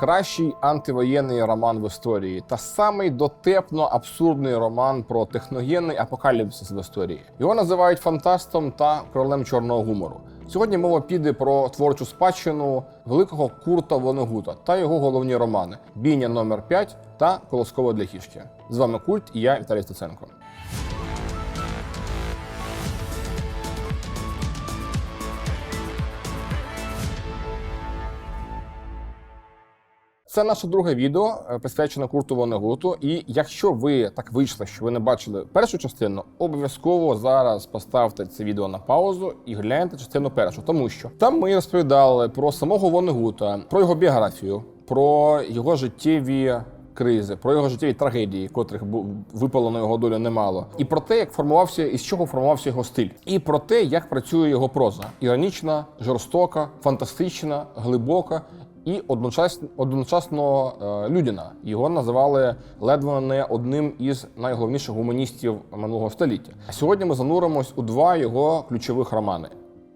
кращий антивоєнний роман в історії та самий дотепно абсурдний роман про техногенний апокаліпсис в історії. Його називають фантастом та королем чорного гумору. Сьогодні мова піде про творчу спадщину великого Курта Вонегута та його головні романи Бійня номер 5 та Колосково для хішки. З вами Культ і я Віталій Стеценко. Це наше друге відео, е, присвячене Курту Вонегуту. І якщо ви так вийшли, що ви не бачили першу частину, обов'язково зараз поставте це відео на паузу і гляньте частину першу, тому що там ми розповідали про самого Вонегута, про його біографію, про його життєві. Кризи, про його життєві трагедії, котрих випало на його долю немало, і про те, як формувався і з чого формувався його стиль, і про те, як працює його проза: іронічна, жорстока, фантастична, глибока і одночасно, одночасно е, людяна. Його називали ледве не одним із найголовніших гуманістів минулого століття. А сьогодні ми зануримось у два його ключових романи: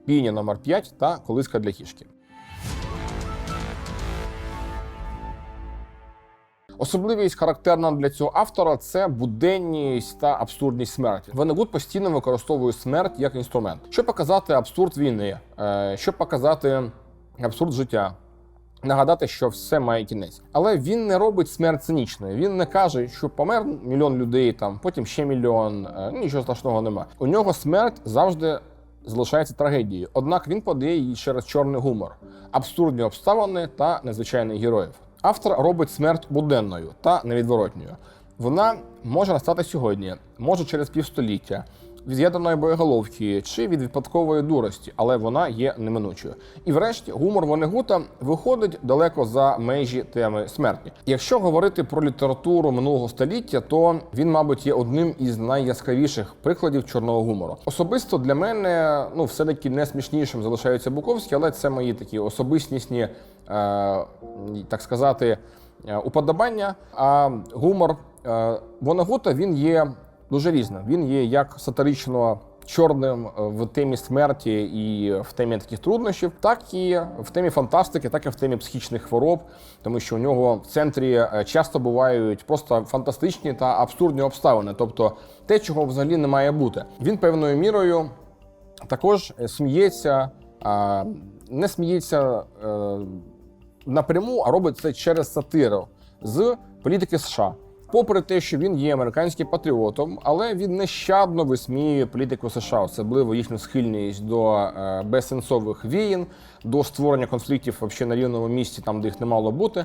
Піня номер 5 та Колиска для кішки. Особливість характерна для цього автора це буденність та абсурдність смерті. Венегуд постійно використовує смерть як інструмент, щоб показати абсурд війни, е, щоб показати абсурд життя. Нагадати, що все має кінець, але він не робить смерть цинічною. Він не каже, що помер мільйон людей, там потім ще мільйон. е, Нічого страшного нема. У нього смерть завжди залишається трагедією. Однак він подає її через чорний гумор, абсурдні обставини та незвичайних героїв. Автор робить смерть буденною та невідворотньою. Вона може настати сьогодні, може через півстоліття, від ядерної боєголовки чи від випадкової дурості, але вона є неминучою. І врешті гумор Вонегута виходить далеко за межі теми смерті. Якщо говорити про літературу минулого століття, то він, мабуть, є одним із найяскравіших прикладів чорного гумору. Особисто для мене, ну, все-таки не смішнішим залишається Буковський, але це мої такі особистісні, е, так сказати, е, уподобання. А гумор е, Вонегута він є дуже різним. Він є як сатирично чорним е, в темі смерті і в темі таких труднощів, так і в темі фантастики, так і в темі психічних хвороб, тому що у нього в центрі е, часто бувають просто фантастичні та абсурдні обставини, тобто те, чого взагалі не має бути. Він певною мірою також сміється, не сміється напряму, а робить це через сатиру з політики США. Попри те, що він є американським патріотом, але він нещадно висміює політику США, особливо їхню схильність до е, безсенсових війн, до створення конфліктів вообще на рівному місці, там де їх не мало бути.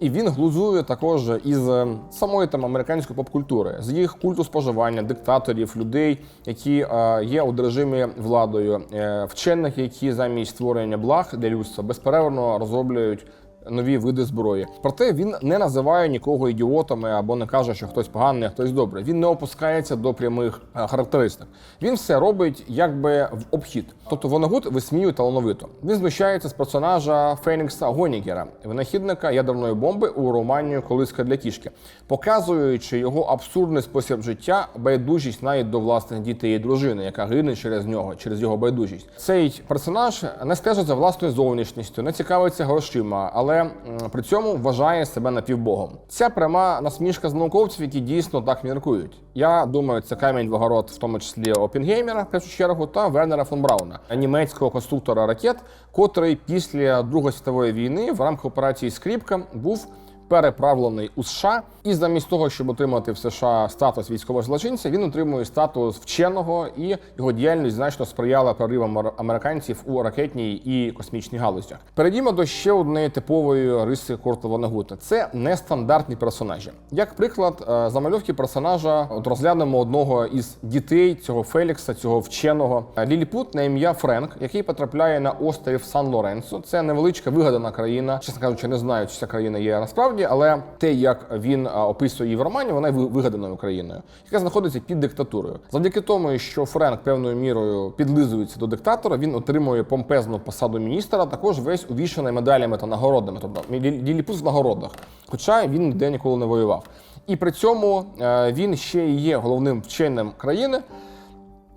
І він глузує також із е, самої там американської попкультури, з їх культу споживання, диктаторів, людей, які е, є у режимі владою, вчених, які замість створення благ для людства безперервно розроблюють нові види зброї. Проте він не називає нікого ідіотами або не каже, що хтось поганий, а хтось добрий. Він не опускається до прямих е, характеристик. Він все робить якби в обхід. Тобто Вонегут висміює талановито. Він знущається з персонажа Фенікса Гонігера, винахідника ядерної бомби у романі Колиска для кішки, показуючи його абсурдний спосіб життя, байдужість навіть до власних дітей і дружини, яка гине через нього, через його байдужість. Цей персонаж не стежить за власною зовнішністю, не цікавиться грошима, але м, при цьому вважає себе напівбогом. Ця пряма насмішка з науковців, які дійсно так міркують. Я думаю, це камінь в огород, в тому числі Опінгеймера, в першу чергу, та Вернера фон Брауна, німецького конструктора ракет, котрий після Другої світової війни в рамках операції Скріпка був переправлений у США, і замість того, щоб отримати в США статус військового злочинця, він отримує статус вченого, і його діяльність значно сприяла проривам американців у ракетній і космічній галузях. Перейдімо до ще однієї типової риси Курта Вонегута. Це нестандартні персонажі. Як приклад, е, замальовки персонажа от розглянемо одного із дітей цього Фелікса, цього вченого Е, Ліліпут на ім'я Френк, який потрапляє на острів Сан Лоренцо. Це невеличка вигадана країна. Чесно кажучи, не знаю, чи ця країна є насправді, але те, як він описує її в романі, вона вигаданою країною, яка знаходиться під диктатурою. Завдяки тому, що Френк певною мірою підлизується до диктатора, він отримує помпезну посаду міністра, також весь увішаний медалями та нагородами. Тобто Лі- Ліліпут в нагородах, хоча він ніде ніколи не воював. І при цьому е, він ще і є головним вченим країни.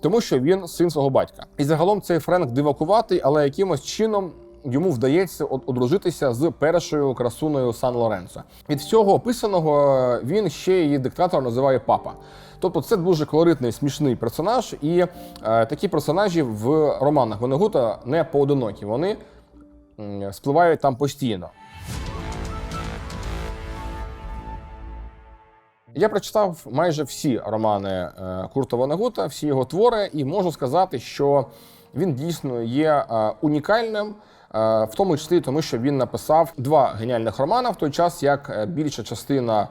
Тому що він син свого батька. І загалом цей Френк дивакуватий, але якимось чином йому вдається одружитися з першою красуною Сан Лоренцо. Від всього описаного він ще її диктатор називає папа. Тобто це дуже колоритний, смішний персонаж, і е, такі персонажі в романах Венегута не поодинокі. Вони м, спливають там постійно. Я прочитав майже всі романи е, Курта Ванегута, всі його твори, і можу сказати, що він дійсно є е, унікальним, е, в тому числі тому, що він написав два геніальних романа в той час, як е, більша частина е,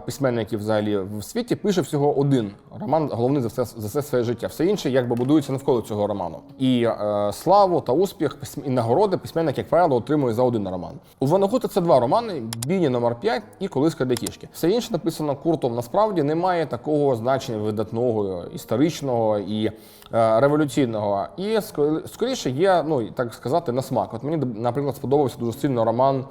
письменників взагалі в світі пише всього один роман, головний за все за все своє життя. Все інше якби будується навколо цього роману. І е, славу та успіх і нагороди письменник, як правило, отримує за один роман. У Ванагута це два романи: Біні номер 5 і Колиска для кішки. Все інше написано Куртом насправді не має такого значення видатного, історичного і е, революційного. І ско- скоріше є, ну так сказати, на смак. От мені, наприклад, сподобався дуже сильно роман.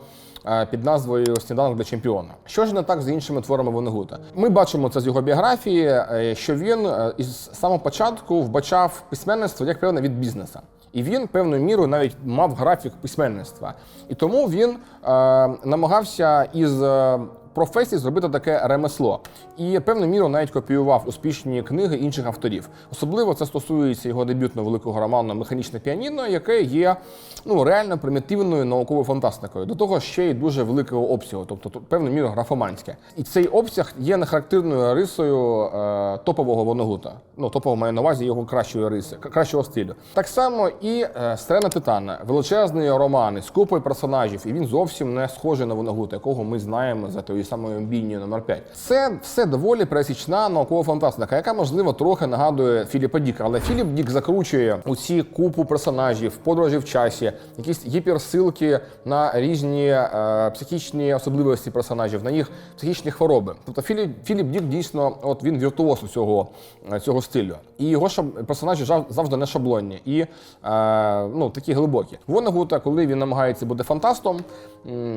Е, Під назвою Сніданок для чемпіона. Що ж не так з іншими творами Вонегута? Ми бачимо це з його біографії, е, що він е, із самого початку вбачав письменництво як певне від бізнеса. І він певною мірою навіть мав графік письменництва. І тому він е, намагався із професії зробити таке ремесло. І певною мірою навіть копіював успішні книги інших авторів. Особливо це стосується його дебютного великого роману Механічне піаніно, яке є ну реально примітивною науковою фантастикою. До того ще й дуже великого обсягу, тобто то- певною мірою графоманське. І цей обсяг є нехарактерною рисою е, топового Воногута. Ну, топово маю на увазі його кращої риси, кращого стилю. Так само і е, Сирена Титана, величезний роман з купою персонажів, і він зовсім не схожий на Воногута, якого ми знаємо за тою самою бійнею номер 5. Це все доволі пересічна наукова фантастика, яка можливо трохи нагадує Філіпа Діка, але Філіп Дік закручує у ці купу персонажів, подорожі в часі, якісь гіперсилки на різні е, психічні особливості персонажів, на їх психічні хвороби. Тобто Філіп, Філіп Дік дійсно, от він віртуоз у цього, е, цього стилю. І його шаб, персонажі завжди не шаблонні і е, ну, такі глибокі. Вонегута, коли він намагається бути фантастом,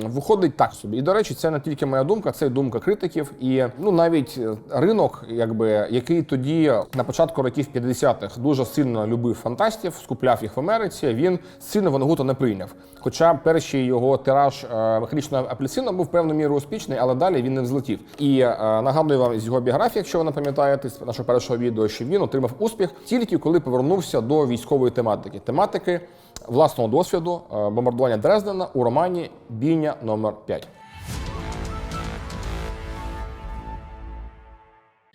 виходить так собі. І до речі, це не тільки моя думка, це думка критиків. І ну навіть е, ринок, якби який тоді на початку років 50-х дуже сильно любив фантастів, скупляв їх в Америці. Він сильно Вонегута не прийняв. Хоча перший його тираж е, механічного апельсина був певною мірою успішний, але далі він не взлетів. І е, нагадую вам з його біографії, якщо ви не пам'ятаєте з нашого першого відео, що він отримав успіх тільки коли повернувся до військової тематики, тематики власного досвіду е, бомбардування Дрездена у романі Бійня номер 5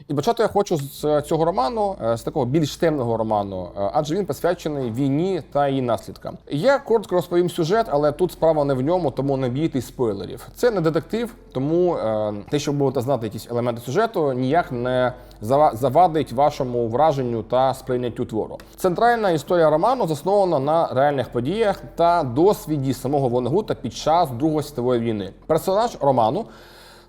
І почати я хочу з цього роману, е, з такого більш темного роману, е, адже він присвячений війні та її наслідкам. Я коротко розповім сюжет, але тут справа не в ньому, тому не бійтесь спойлерів. Це не детектив, тому е, те, що ви будете знати якісь елементи сюжету, ніяк не зава- завадить вашому враженню та сприйняттю твору. Центральна історія роману заснована на реальних подіях та досвіді самого Вонегута під час Другої світової війни. Персонаж роману.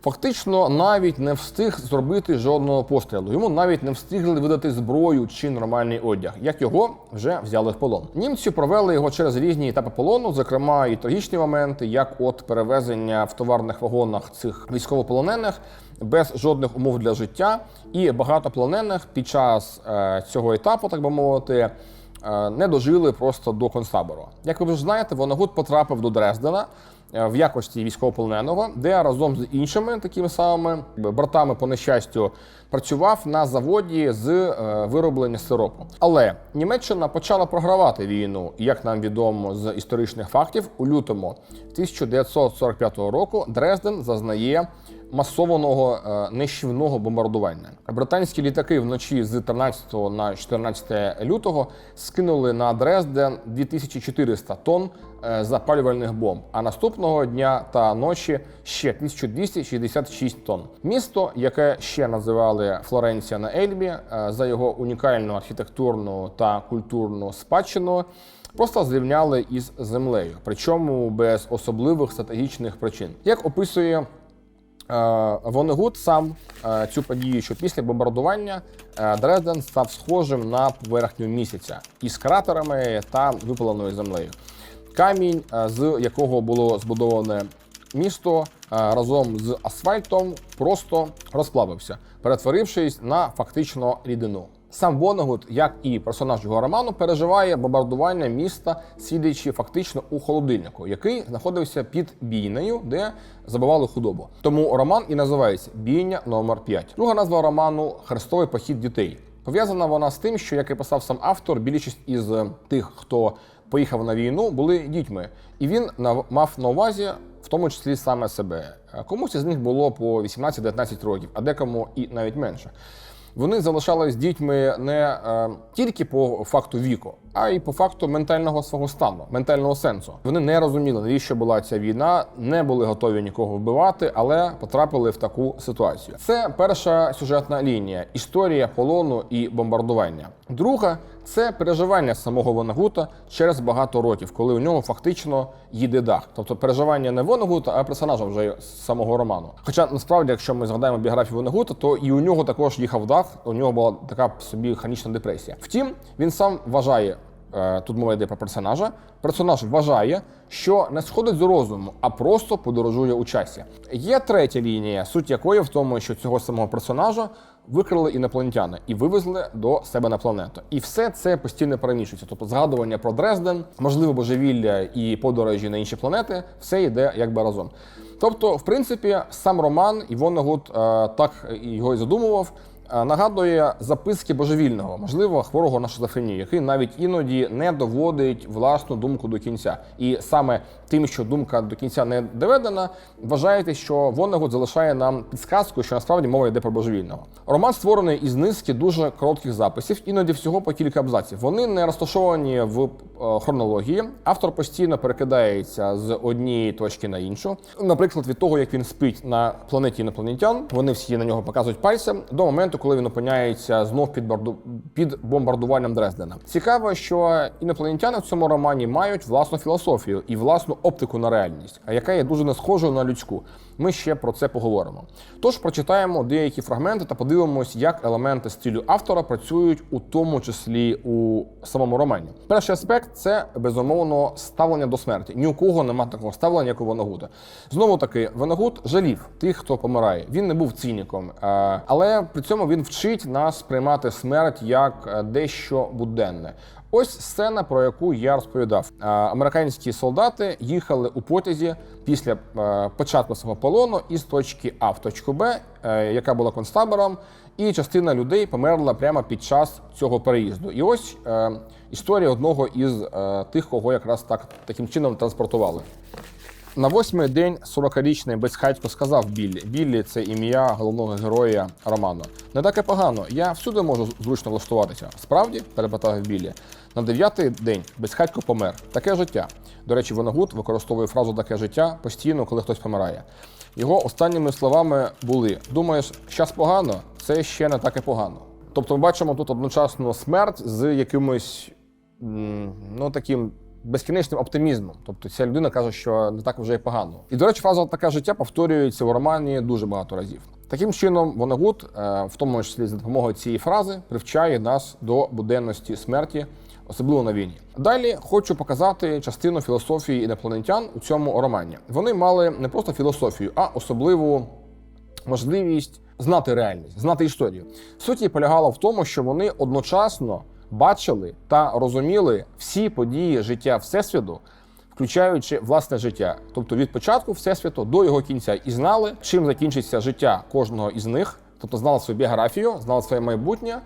Фактично навіть не встиг зробити жодного пострілу. Йому навіть не встигли видати зброю чи нормальний одяг, як його вже взяли в полон. Німці провели його через різні етапи полону, зокрема і трагічні моменти, як от перевезення в товарних вагонах цих військовополонених без жодних умов для життя, і багато полонених під час е, цього етапу, так би мовити. е, Не дожили просто до концтабору. Як ви вже знаєте, Вонагут потрапив до Дрездена в якості військовополоненого, де разом з іншими такими самими братами по нещастю працював на заводі з е, вироблення сиропу. Але Німеччина почала програвати війну, як нам відомо з історичних фактів, у лютому 1945 року Дрезден зазнає масованого е, нищівного бомбардування. Британські літаки вночі з 13 на 14 лютого скинули на Дрезден 2400 тонн е, запалювальних бомб. А наступного дня та ночі ще 1266 тонн. Місто, яке ще називали Флоренція на Ельбі, е, за його унікальну архітектурну та культурну спадщину. Просто зрівняли із землею, причому без особливих стратегічних причин. Як описує Е, Вонегут сам е, цю подію, що після бомбардування Дрезден став схожим на поверхню місяця із кратерами та випаленою землею. Камінь, з якого було збудоване місто е, разом з асфальтом, просто розплавився, перетворившись на фактично рідину. Сам Вонегут, як і персонаж його роману, переживає бомбардування міста, сидячи фактично у холодильнику, який знаходився під бійнею, де забивали худобу. Тому роман і називається Бійня номер 5 Друга назва роману Хрестовий похід дітей. Пов'язана вона з тим, що, як і писав сам автор, більшість із тих, хто поїхав на війну, були дітьми, і він мав на увазі. Тому числі саме себе. Комусь із них було по 18-19 років, а декому і навіть менше. Вони залишались дітьми не е, тільки по факту віку, а й по факту ментального свого стану, ментального сенсу. Вони не розуміли, навіщо була ця війна, не були готові нікого вбивати, але потрапили в таку ситуацію. Це перша сюжетна лінія історія полону і бомбардування. Друга це переживання самого Вонегута через багато років, коли у нього фактично їде дах. Тобто переживання не Вонегута, а персонажа вже самого роману. Хоча насправді, якщо ми згадаємо біографію Вонегута, то і у нього також їхав дах, у нього була така собі хронічна депресія. Втім, він сам вважає. Е, Тут мова йде про персонажа. Персонаж вважає, що не сходить з розуму, а просто подорожує у часі. Є третя лінія, суть якої в тому, що цього самого персонажа викрили інопланетяни і вивезли до себе на планету. І все це постійно перемішується. Тобто згадування про Дрезден, можливо, божевілля і подорожі на інші планети, все йде якби разом. Тобто, в принципі, сам роман і Воннегуд е, так його і задумував. Е, Нагадує записки божевільного, можливо, хворого на шизофренію, який навіть іноді не доводить власну думку до кінця. І саме тим, що думка до кінця не доведена, вважаєте, що Воннегуд залишає нам підсказку, що насправді мова йде про божевільного. Роман створений із низки дуже коротких записів, іноді всього по кілька абзаців. Вони не розташовані в е, хронології. Автор постійно перекидається з однієї точки на іншу. Наприклад, від того, як він спить на планеті інопланетян, вони всі на нього показують пальцем до моменту, коли він опиняється знов під барду... під бомбардуванням Дрездена. Цікаво, що інопланетяни в цьому романі мають власну філософію і власну оптику на реальність, яка є дуже не схожою на людську. Ми ще про це поговоримо. Тож прочитаємо деякі фрагменти та подивимось, як елементи стилю автора працюють у тому числі у самому романі. Перший аспект це безумовно ставлення до смерті. Ні у кого немає такого ставлення, як у Ванагута. Знову таки, Ванагут жалів тих, хто помирає. Він не був циніком, е, але при цьому він вчить нас сприймати смерть як е, дещо буденне. Ось сцена, про яку я розповідав. Е, Американські солдати їхали у потязі після е, початку свого полону із точки А в точку Б, е, яка була концтабором, і частина людей померла прямо під час цього переїзду. І ось історія одного із тих, кого якраз так таким чином транспортували. На восьмий день 40-річний безхатько сказав Біллі. Біллі це ім'я головного героя роману. Не так і погано. Я всюди можу зручно влаштуватися. Справді, перепитав Біллі. На дев'ятий день безхатько помер. Таке життя. До речі, Воногуд використовує фразу таке життя постійно, коли хтось помирає. Його останніми словами були: думаєш, щас погано, це ще не так погано. Тобто, ми бачимо тут одночасно смерть з якимось ну таким безкінечним оптимізмом. Тобто ця людина каже, що не так вже й погано. І до речі, фраза таке життя повторюється у романі дуже багато разів. Таким чином, Вонегут, е, в тому числі за допомогою цієї фрази, привчає нас до буденності смерті, особливо на війні. Далі хочу показати частину філософії інопланетян у цьому романі. Вони мали не просто філософію, а особливу можливість знати реальність, знати історію. Суть її полягала в тому, що вони одночасно бачили та розуміли всі події життя Всесвіту, включаючи власне життя, тобто від початку Всесвіту до його кінця, і знали, чим закінчиться життя кожного із них, тобто знали свою біографію, знали своє майбутнє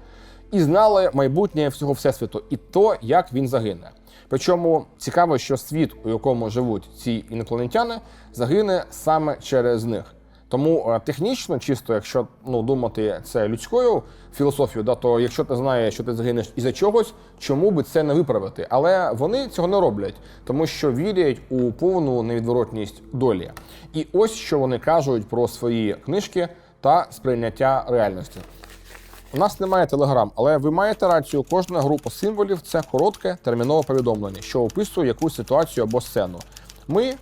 і знали майбутнє всього всесвіту, і то, як він загине. Причому цікаво, що світ, у якому живуть ці інопланетяни, загине саме через них. Тому е, технічно, чисто, якщо ну думати це людською філософією, да, то якщо ти знаєш, що ти загинеш із-за чогось, чому би це не виправити? Але вони цього не роблять, тому що вірять у повну невідворотність долі. І ось що вони кажуть про свої книжки та сприйняття реальності. У нас немає телеграм, але ви маєте рацію. Кожна група символів це коротке термінове повідомлення, що описує якусь ситуацію або сцену. Ми,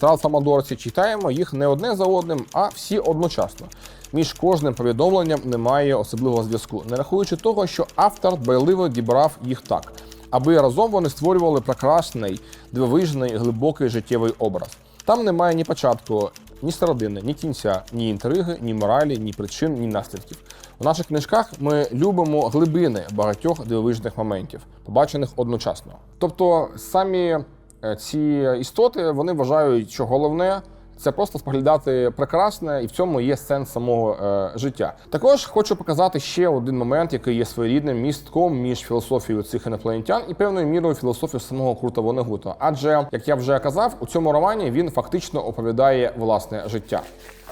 трансформадорці, читаємо їх не одне за одним, а всі одночасно. Між кожним повідомленням немає особливого зв'язку, не рахуючи того, що автор дбайливо дібрав їх так, аби разом вони створювали прекрасний, дивовижний, глибокий життєвий образ. Там немає ні початку, ні середини, ні кінця, ні інтриги, ні моралі, ні причин, ні наслідків. У наших книжках ми любимо глибини багатьох дивовижних моментів, побачених одночасно. Тобто самі е, ці істоти вони вважають, що головне це просто споглядати прекрасне, і в цьому є сенс самого е, життя. Також хочу показати ще один момент, який є своєрідним містком між філософією цих інопланетян і певною мірою філософією самого Крута Вонегута. Адже, як я вже казав, у цьому романі він фактично оповідає власне життя.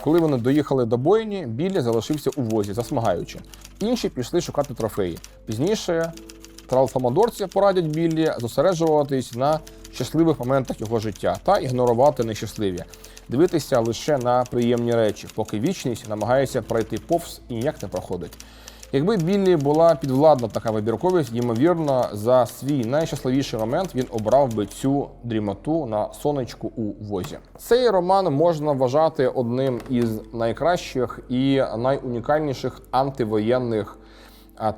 Коли вони доїхали до бойні, Біллі залишився у возі, засмагаючи. Інші пішли шукати трофеї. Пізніше тралфамадорці порадять Біллі зосереджуватись на щасливих моментах його життя та ігнорувати нещасливі, дивитися лише на приємні речі, поки вічність намагається пройти повз і ніяк не проходить. Якби Біллі була підвладна така вибірковість, ймовірно, за свій найщасливіший момент він обрав би цю дрімоту на сонечку у возі. Цей роман можна вважати одним із найкращих і найунікальніших антивоєнних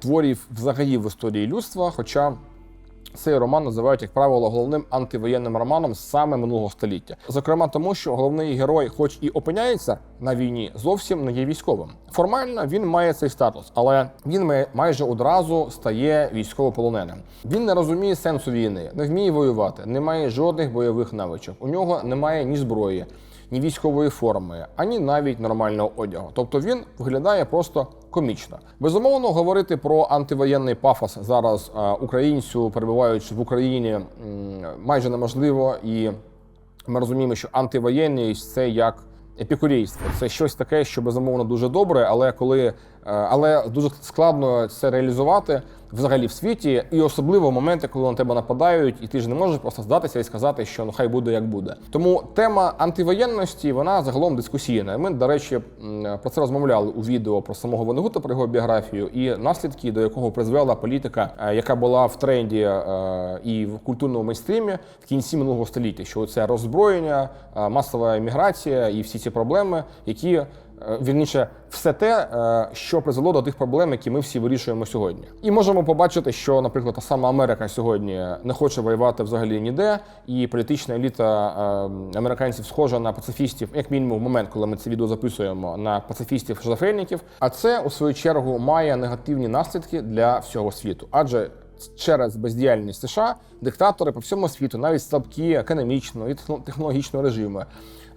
творів взагалі в історії людства. Хоча цей роман називають, як правило, головним антивоєнним романом саме минулого століття. Зокрема, тому що головний герой, хоч і опиняється на війні, зовсім не є військовим. Формально він має цей статус, але він майже одразу стає військовополоненим. Він не розуміє сенсу війни, не вміє воювати, не має жодних бойових навичок. У нього немає ні зброї, ні військової форми, ані навіть нормального одягу. Тобто він виглядає просто комічно. Безумовно, говорити про антивоєнний пафос зараз е, українцю, перебуваючи в Україні, майже неможливо, і ми розуміємо, що антивоєнність це як епікурійство. Це щось таке, що безумовно дуже добре, але коли е, але дуже складно це реалізувати взагалі в світі, і особливо в моменти, коли на тебе нападають, і ти ж не можеш просто здатися і сказати, що ну хай буде як буде. Тому тема антивоєнності вона загалом дискусійна. Ми, до речі, про це розмовляли у відео про самого Венегута, про його біографію і наслідки, до якого призвела політика, е, яка була в тренді е, і в культурному мейстрімі в кінці минулого століття. Що це роззброєння, е, масова еміграція і всі ці проблеми, які вірніше, все те, е, що призвело до тих проблем, які ми всі вирішуємо сьогодні. І можемо побачити, що, наприклад, та сама Америка сьогодні не хоче воювати взагалі ніде, і політична еліта е, американців схожа на пацифістів, як мінімум, в момент, коли ми це відео записуємо, на пацифістів шизофреніків. А це у свою чергу має негативні наслідки для всього світу, адже через бездіяльність США диктатори по всьому світу, навіть слабкі економічно і техно- технологічно режими.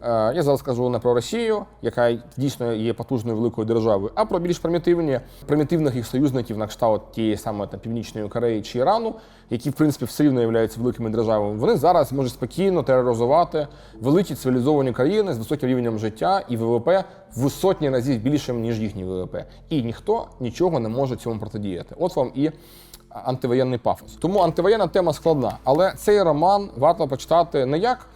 Е, Я зараз кажу не про Росію, яка дійсно є потужною великою державою, а про більш примітивні примітивних їх союзників на кшталт тієї саме там, Північної Кореї чи Ірану, які в принципі все рівно являються великими державами. Вони зараз можуть спокійно тероризувати великі цивілізовані країни з високим рівнем життя і ВВП в сотні разів більшим ніж їхній ВВП. І ніхто нічого не може цьому протидіяти. От вам і антивоєнний пафос. Тому антивоєнна тема складна, але цей роман варто почитати не як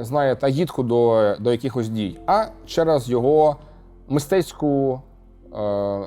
знаєте, агітку до, до якихось дій, а через його мистецьку,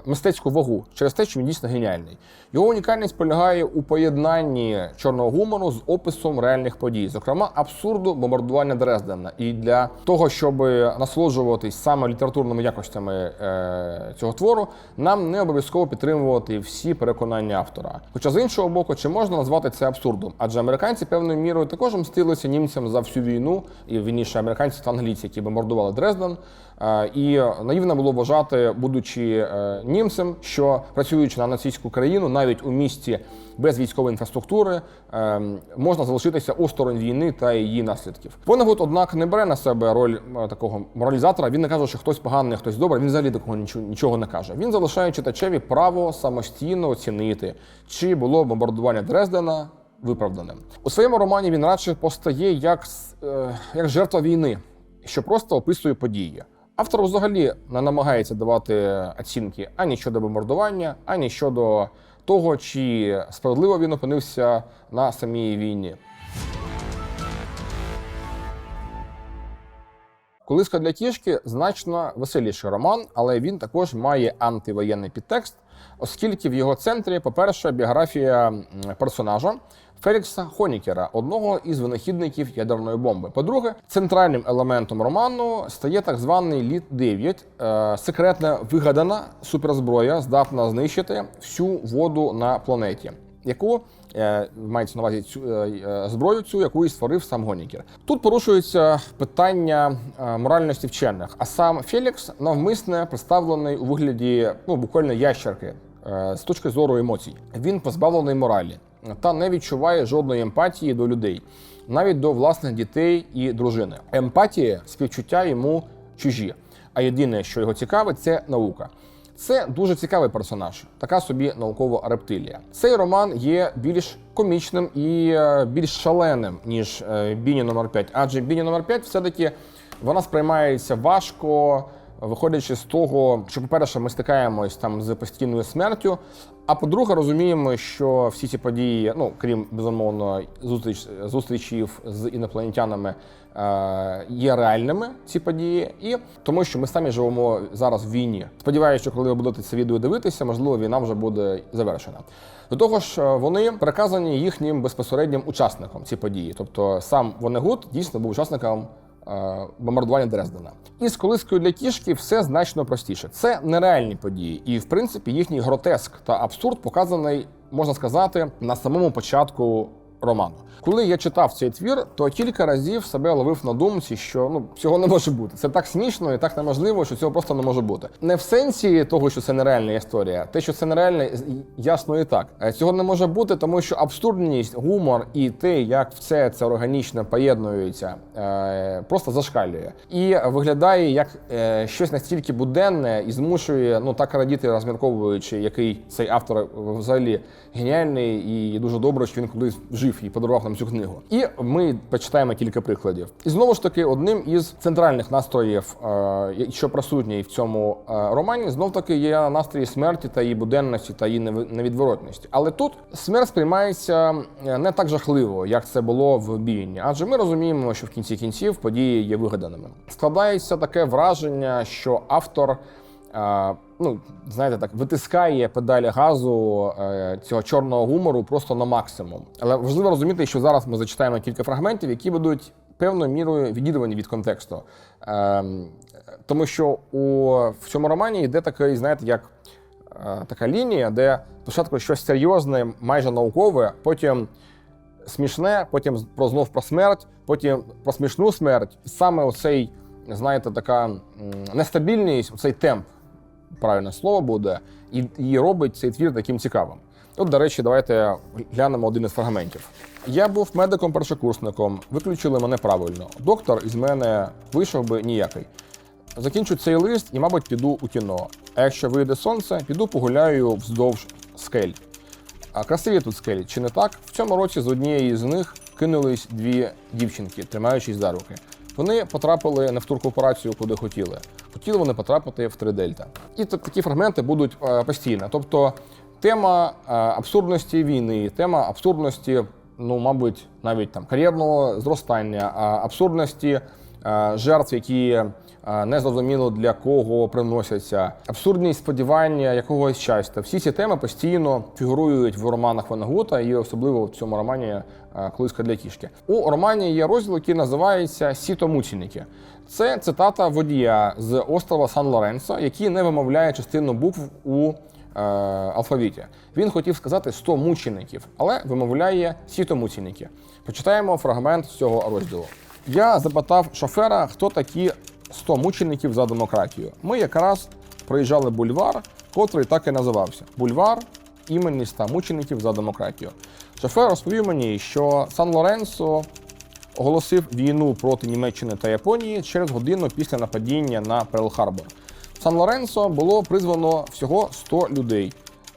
мистецьку вагу, через те, що він дійсно геніальний. Його унікальність полягає у поєднанні чорного гумору з описом реальних подій, зокрема абсурду бомбардування Дрездена. І для того, щоб насолоджуватись саме літературними якостями е, цього твору, нам не обов'язково підтримувати всі переконання автора. Хоча з іншого боку, чи можна назвати це абсурдом? Адже американці певною мірою також мстилися німцям за всю війну, і вірніше американці та англійці, які бомбардували Дрезден. Е, І наївно було вважати, будучи е, німцем, що працюючи на нацистську країну, навіть у місті без військової інфраструктури, е, можна залишитися осторонь війни та її наслідків. Вонегут, однак, не бере на себе роль е, такого моралізатора. Він не каже, що хтось поганий, хтось добрий. Він взагалі такого нічого, не каже. Він залишає читачеві право самостійно оцінити, чи було бомбардування Дрездена виправданим. У своєму романі він радше постає як, як жертва війни, що просто описує події. Автор взагалі не намагається давати оцінки ані щодо бомбардування, ані щодо того, чи справедливо він опинився на самій війні. Колиска для тішки значно веселіший роман, але він також має антивоєнний підтекст, оскільки в його центрі, по-перше, біографія персонажа Фелікса Хонікера, одного із винахідників ядерної бомби. По-друге, центральним елементом роману стає так званий літ 9 е, секретна вигадана суперзброя, здатна знищити всю воду на планеті. яку е, мається на увазі цю е, зброю, цю яку і створив сам Гонікер. Тут порушується питання моральності вчених, а сам Фелікс навмисне представлений у вигляді ну буквально ящерки з точки зору емоцій. Він позбавлений моралі та не відчуває жодної емпатії до людей, навіть до власних дітей і дружини. Емпатія, співчуття йому чужі. А єдине, що його цікавить, це наука. Це дуже цікавий персонаж, така собі наукова рептилія. Цей роман є більш комічним і е, більш шаленим, ніж е, Біні номер 5 Адже Біні номер 5 все-таки вона сприймається важко, виходячи з того, що, по-перше, ми стикаємось там з постійною смертю. А по-друге, розуміємо, що всі ці події, ну крім безумовно, зустріч зустрічів з інопланетянами, е, є реальними ці події, і тому, що ми самі живемо зараз в війні. Сподіваюся, що коли ви будете це відео дивитися, можливо, війна вже буде завершена. До того ж, е, вони переказані їхнім безпосереднім учасникам ці події. Тобто сам Вонегут дійсно був учасником бомбардування Дрездена. І з колискою для кішки все значно простіше. Це нереальні події, і в принципі їхній гротеск та абсурд показаний, можна сказати, на самому початку роману. Коли я читав цей твір, то кілька разів себе ловив на думці, що ну цього не може бути. Це так смішно і так неможливо, що цього просто не може бути. Не в сенсі того, що це нереальна історія, те, що це нереальне, ясно і так. Е, Цього не може бути, тому що абсурдність, гумор і те, як все це органічно поєднується, е, просто зашкалює і виглядає як е, щось настільки буденне і змушує ну так радіти, розмірковуючи, який цей автор взагалі геніальний і дуже добре, що він колись жив і подарував нам цю книгу. І ми почитаємо кілька прикладів. І знову ж таки, одним із центральних настроїв, е, що присутній в цьому е, романі, знов таки є настрої смерті та її буденності та її невідворотності. Але тут смерть сприймається е, не так жахливо, як це було в бійні, адже ми розуміємо, що в кінці кінців події є вигаданими. Складається таке враження, що автор. Ну, знаєте, так витискає педалі газу е, цього чорного гумору просто на максимум. Але важливо розуміти, що зараз ми зачитаємо кілька фрагментів, які будуть певною мірою відірвані від контексту. Ем, тому що у, в цьому романі йде такий, знаєте, як е, така лінія, де спочатку щось серйозне, майже наукове, потім смішне, потім про знов про смерть, потім про смішну смерть. Саме оцей, знаєте, така нестабільність, оцей темп, правильне слово буде, і, і робить цей твір таким цікавим. От, до речі, давайте глянемо один із фрагментів. Я був медиком-першокурсником, виключили мене правильно. Доктор із мене вийшов би ніякий. Закінчу цей лист і, мабуть, піду у кіно. А якщо вийде сонце, піду погуляю вздовж скель. А красиві тут скелі, чи не так? В цьому році з однієї з них кинулись дві дівчинки, тримаючись за руки. Вони потрапили не в ту куди хотіли. Хотіли вони потрапити в 3 дельта. І такі фрагменти будуть е, постійно. Тобто тема е, абсурдності війни, тема абсурдності, ну, мабуть, навіть там кар'єрного зростання, абсурдності е, жертв, які е, не зрозуміло для кого приносяться, абсурдність сподівання якогось щастя. Всі ці теми постійно фігурують в романах Ванагута і особливо в цьому романі е, Колиска для кішки. У романі є розділ, який називається Сіто мученики. Це цитата водія з острова Сан Лоренцо, який не вимовляє частину букв у е, алфавіті. Він хотів сказати 100 мучеників, але вимовляє сіто мученики. Почитаємо фрагмент з цього розділу. Я запитав шофера, хто такі 100 мучеників за демократію. Ми якраз проїжджали бульвар, котрий так і називався бульвар імені 100 мучеників за демократію. Шофер розповів мені, що Сан Лоренцо оголосив війну проти Німеччини та Японії через годину після нападіння на Перл-Харбор. В Сан-Лоренцо було призвано всього 100 людей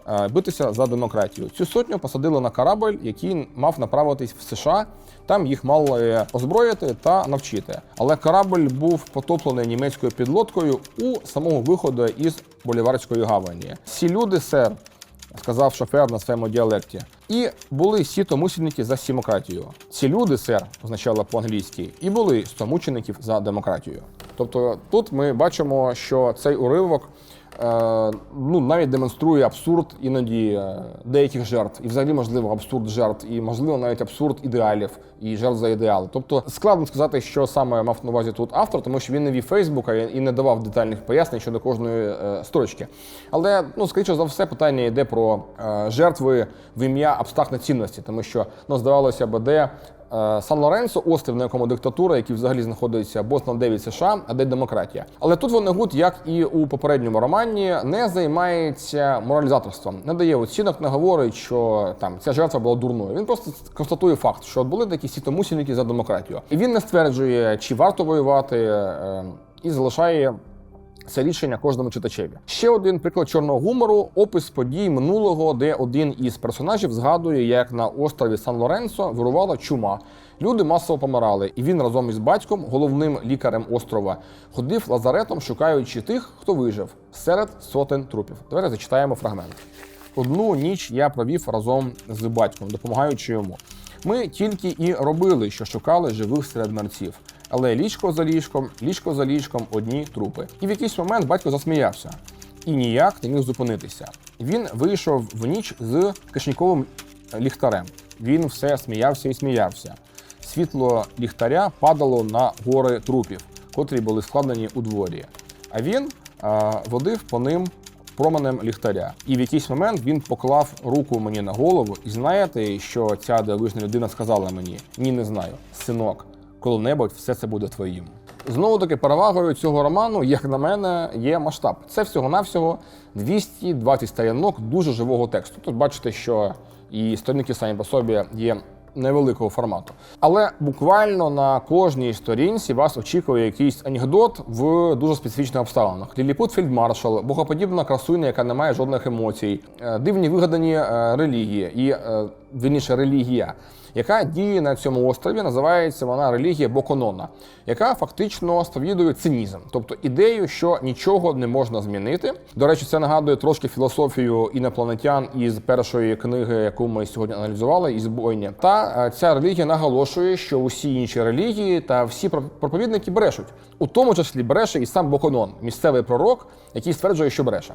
е, битися за демократію. Цю сотню посадили на корабль, який мав направитись в США. Там їх мали озброїти та навчити. Але корабль був потоплений німецькою підлодкою у самого виходу із Боліварської гавані. Всі люди, сер, сказав шофер на своєму діалекті. І були сіто мученики за сімократію. Ці люди, сер, означало по-англійськи, і були сто мучеників за демократію. Тобто тут ми бачимо, що цей уривок ну, навіть демонструє абсурд іноді е, деяких жертв, і взагалі можливо абсурд жертв, і можливо навіть абсурд ідеалів і жертв за ідеали. Тобто складно сказати, що саме мав на увазі тут автор, тому що він не вів Фейсбука і не давав детальних пояснень щодо кожної е, строчки. Але ну, скоріше за все, питання йде про е, жертви в ім'я абстрактної цінності, тому що ну, здавалося б, де Е, Сан Лоренцо, острів, на якому диктатура, який взагалі знаходиться на 9 США, а де демократія. Але тут Вонегут, як і у попередньому романі, не займається моралізаторством, не дає оцінок, не говорить, що там ця жертва була дурною. Він просто констатує факт, що були такі світомусільники за демократію. І він не стверджує, чи варто воювати, е, і залишає. Це рішення кожному читачеві. Ще один приклад чорного гумору опис подій минулого, де один із персонажів згадує, як на острові Сан Лоренцо вирувала чума. Люди масово помирали, і він разом із батьком, головним лікарем острова, ходив лазаретом, шукаючи тих, хто вижив серед сотень трупів. Давайте зачитаємо фрагмент. Одну ніч я провів разом з батьком, допомагаючи йому. Ми тільки і робили, що шукали живих серед мерців. Але ліжко за ліжком, ліжко за ліжком одні трупи. І в якийсь момент батько засміявся і ніяк не міг зупинитися. Він вийшов в ніч з кишніковим ліхтарем. Він все сміявся і сміявся. Світло ліхтаря падало на гори трупів, котрі були складені у дворі. А він а, водив по ним променем ліхтаря. І в якийсь момент він поклав руку мені на голову. І знаєте, що ця дивовижна людина сказала мені: ні, не знаю, синок, коли-небудь все це буде твоїм. Знову таки, перевагою цього роману, як на мене, є масштаб. Це всього-навсього 220 сторінок дуже живого тексту. Тут бачите, що і сторінки самі по собі є невеликого формату. Але буквально на кожній сторінці вас очікує якийсь анекдот в дуже специфічних обставинах. Ліліпут фельдмаршал, богоподібна красуня, яка не має жодних емоцій, е, дивні вигадані е, релігії і е, вірніше релігія. Яка діє на цьому острові, називається вона релігія Боконона, яка фактично сповідує цинізм, тобто ідею, що нічого не можна змінити. До речі, це нагадує трошки філософію інопланетян із першої книги, яку ми сьогодні аналізували, із бойня. Та е, ця релігія наголошує, що усі інші релігії та всі про- проповідники брешуть, у тому числі бреше і сам Боконон, місцевий пророк, який стверджує, що бреше.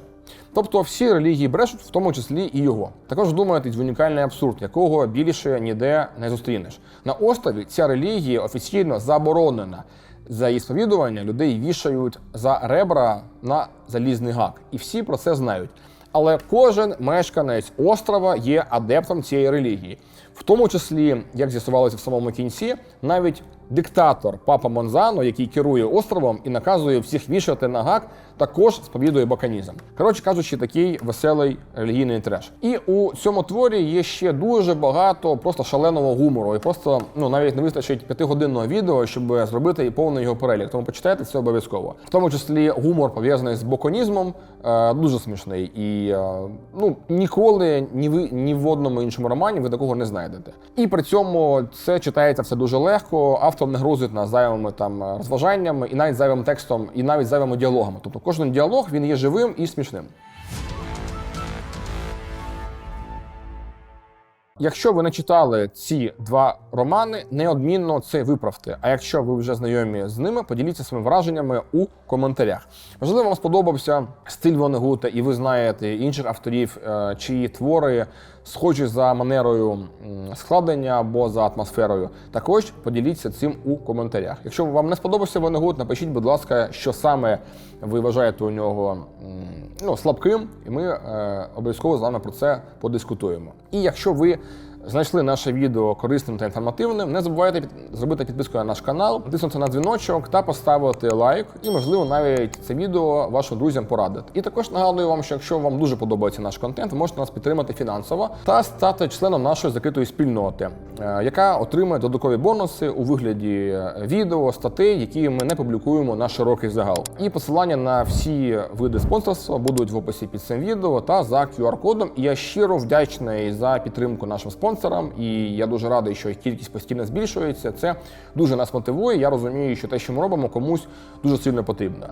Тобто всі релігії брешуть, в тому числі і його. Також думаєте, в унікальний абсурд, якого більше ніде не зустрінеш. На острові ця релігія офіційно заборонена. За її сповідування людей вішають за ребра на залізний гак, і всі про це знають. Але кожен мешканець острова є адептом цієї релігії, в тому числі, як з'ясувалося в самому кінці, навіть диктатор Папа Монзано, який керує островом і наказує всіх вішати на гак, також сповідує баканізм. Коротше кажучи, такий веселий релігійний треш. І у цьому творі є ще дуже багато просто шаленого гумору. І просто ну навіть не вистачить п'ятигодинного відео, щоб зробити і повний його перелік. Тому почитайте це обов'язково. В тому числі гумор пов'язаний з боконізмом, е, дуже смішний. І е, ну ніколи ні ви ні в одному іншому романі ви такого не знайдете. І при цьому це читається все дуже легко. Автор не грузить нас зайвими там е, розважаннями і навіть зайвим текстом, і навіть зайвими діалогами. Тобто кожен діалог він є живим і смішним. Якщо ви не читали ці два романи, неодмінно це виправте. А якщо ви вже знайомі з ними, поділіться своїми враженнями у коментарях. Можливо, вам сподобався стиль Вонегута, і ви знаєте інших авторів, е, чиї твори схожі за манерою складення або за атмосферою. Також поділіться цим у коментарях. Якщо вам не сподобався Венегут, напишіть, будь ласка, що саме ви вважаєте у нього ну, слабким, і ми е, обов'язково з вами про це подискутуємо. І якщо ви знайшли наше відео корисним та інформативним, не забувайте зробити підписку на наш канал, натиснути на дзвіночок та поставити лайк, і можливо навіть це відео вашим друзям порадити. І також нагадую вам, що якщо вам дуже подобається наш контент, ви можете нас підтримати фінансово та стати членом нашої закритої спільноти, е, яка отримує додаткові бонуси у вигляді е, відео, статей, які ми не публікуємо на широкий загал. І посилання на всі види спонсорства будуть в описі під цим відео та за QR-кодом. І я щиро вдячний за підтримку нашим спонсорам. Спонсорам, і я дуже радий, що їх кількість постійно збільшується. Це дуже нас мотивує. Я розумію, що те, що ми робимо, комусь дуже сильно потрібно.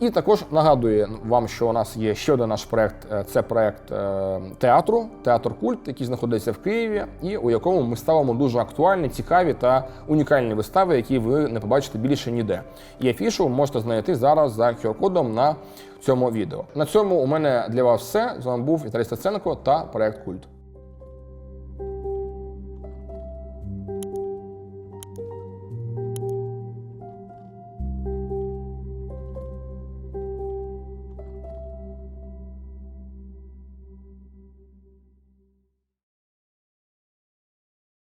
І також нагадую вам, що у нас є ще один наш проект. е, Це проект е, театру, театр культ, який знаходиться в Києві, і у якому ми ставимо дуже актуальні, цікаві та унікальні вистави, які ви не побачите більше ніде. І афішу можете знайти зараз за QR-кодом на цьому відео. На цьому у мене для вас все. З вами був Віталій Стаценко та проект Культ.